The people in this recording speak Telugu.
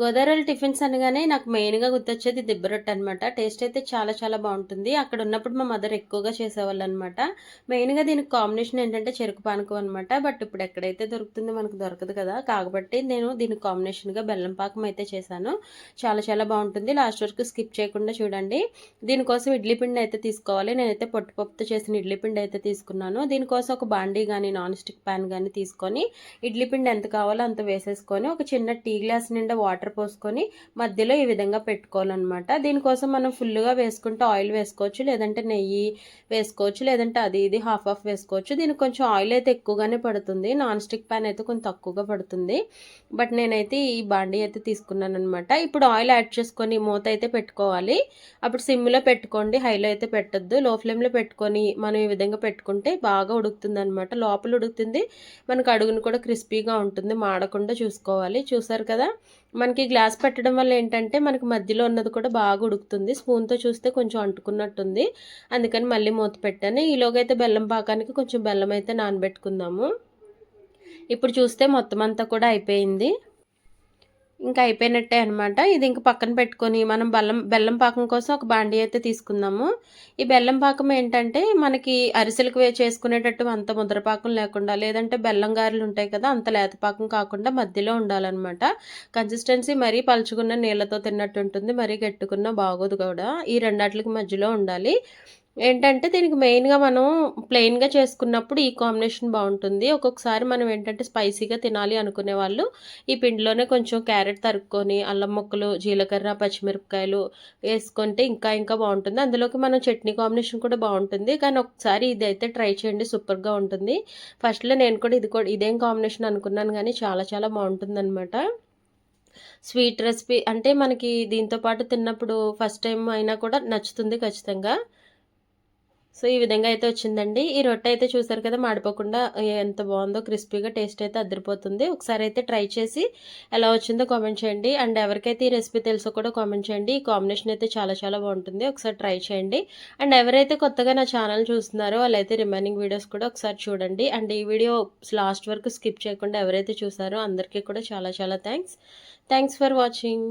గోదావరి టిఫిన్స్ అనగానే నాకు మెయిన్గా గుర్తొచ్చేది దిబ్బ రొట్టె అనమాట టేస్ట్ అయితే చాలా చాలా బాగుంటుంది. అక్కడ ఉన్నప్పుడు మా మదర్ ఎక్కువగా చేసేవాళ్ళు అనమాట మెయిన్గా దీనికి కాంబినేషన్ ఏంటంటే చెరుకు పానకం అనమాట బట్ ఇప్పుడు ఎక్కడైతే దొరుకుతుంది మనకు దొరకదు కదా. కాబట్టి నేను దీనికి కాంబినేషన్గా బెల్లం పాకం అయితే చేశాను. చాలా చాలా బాగుంటుంది. లాస్ట్ వరకు స్కిప్ చేయకుండా చూడండి. దీనికోసం ఇడ్లీ పిండి అయితే తీసుకోవాలి. నేనైతే పొట్టుపప్పుతో చేసిన ఇడ్లీ పిండి అయితే తీసుకున్నాను. దీనికోసం ఒక బాండీ కానీ నాన్ స్టిక్ ప్యాన్ కానీ తీసుకొని ఇడ్లీ పిండి ఎంత కావాలో అంత వేసేసుకొని ఒక చిన్న టీ గ్లాస్ నిండా వాటర్ వాటర్ పోసుకొని మధ్యలో ఈ విధంగా పెట్టుకోవాలన్నమాట. దీనికోసం మనం ఫుల్గా వేసుకుంటే ఆయిల్ వేసుకోవచ్చు లేదంటే నెయ్యి వేసుకోవచ్చు లేదంటే అది ఇది హాఫ్ ఆఫ్ వేసుకోవచ్చు. దీనికి కొంచెం ఆయిల్ అయితే ఎక్కువగానే పడుతుంది నాన్ స్టిక్ ప్యాన్ అయితే కొంచెం తక్కువగా పడుతుంది. బట్ నేనైతే ఈ బాండీ అయితే తీసుకున్నాను అనమాట ఇప్పుడు ఆయిల్ యాడ్ చేసుకొని మూత అయితే పెట్టుకోవాలి. అప్పుడు సిమ్లో పెట్టుకోండి హైలో అయితే పెట్టద్దు. లో ఫ్లేమ్లో పెట్టుకొని మనం ఈ విధంగా పెట్టుకుంటే బాగా ఉడుకుతుంది అనమాట లోపల ఉడుకుతుంది మనకు అడుగును కూడా క్రిస్పీగా ఉంటుంది మాడకుండా చూసుకోవాలి. చూసారు కదా? మనకి గ్లాస్ పెట్టడం వల్ల ఏంటంటే మనకి మధ్యలో ఉన్నది కూడా బాగా ఉడుకుతుంది. స్పూన్తో చూస్తే కొంచెం అంటుకున్నట్టుంది. అందుకని మళ్ళీ మూత పెట్టాను. ఈలోగైతే బెల్లం పాకానికి కొంచెం బెల్లం అయితే నానబెట్టుకుందాము. ఇప్పుడు చూస్తే మొత్తం అంతా కూడా అయిపోయింది. ఇంకా అయిపోయినట్టే అనమాట ఇది ఇంక పక్కన పెట్టుకొని మనం బెల్లం బెల్లం పాకం కోసం ఒక బాండీ అయితే తీసుకుందాము. ఈ బెల్లం పాకం ఏంటంటే మనకి అరిసెలకు చేసుకునేటట్టు అంత ముద్రపాకం లేకుండా లేదంటే బెల్లం గారెలు ఉంటాయి కదా అంత లేతపాకం కాకుండా మధ్యలో ఉండాలన్నమాట. కన్సిస్టెన్సీ మరీ పలుచుకున్న నీళ్ళతో తిన్నట్టు ఉంటుంది మరీ గట్టుకున్న బాగోదు కూడా. ఈ రెండాట్లకి మధ్యలో ఉండాలి. ఏంటంటే దీనికి మెయిన్గా మనం ప్లెయిన్గా చేసుకున్నప్పుడు ఈ కాంబినేషన్ బాగుంటుంది. ఒక్కొక్కసారి మనం ఏంటంటే స్పైసీగా తినాలి అనుకునే వాళ్ళు ఈ పిండిలోనే కొంచెం క్యారెట్ తరుక్కొని అల్లం ముక్కలు జీలకర్ర పచ్చిమిరపకాయలు వేసుకుంటే ఇంకా ఇంకా బాగుంటుంది. అందులోకి మనం చట్నీ కాంబినేషన్ కూడా బాగుంటుంది. కానీ ఒకసారి ఇది అయితే ట్రై చేయండి సూపర్గా ఉంటుంది. ఫస్ట్లో నేను కూడా ఇది కూడా ఇదేం కాంబినేషన్ అనుకున్నాను కానీ చాలా చాలా బాగుంటుంది అనమాట స్వీట్ రెసిపీ అంటే మనకి దీంతో పాటు తిన్నప్పుడు ఫస్ట్ టైం అయినా కూడా నచ్చుతుంది ఖచ్చితంగా. సో ఈ విధంగా అయితే వచ్చిందండి. ఈ రొట్టె అయితే చూసారు కదా మాడిపోకుండా ఎంత బాగుందో క్రిస్పీగా టేస్ట్ అయితే అద్దరిపోతుంది. ఒకసారి అయితే ట్రై చేసి ఎలా వచ్చిందో కామెంట్ చేయండి. అండ్ ఎవరికైతే ఈ రెసిపీ తెలుసో కూడా కామెంట్ చేయండి. ఈ కాంబినేషన్ అయితే చాలా చాలా బాగుంటుంది. ఒకసారి ట్రై చేయండి. అండ్ ఎవరైతే కొత్తగా నా ఛానల్ చూస్తున్నారో వాళ్ళైతే రిమైనింగ్ వీడియోస్ కూడా ఒకసారి చూడండి. అండ్ ఈ వీడియో లాస్ట్ వరకు స్కిప్ చేయకుండా ఎవరైతే చూసారో అందరికీ కూడా చాలా చాలా థ్యాంక్స్. Thanks for watching.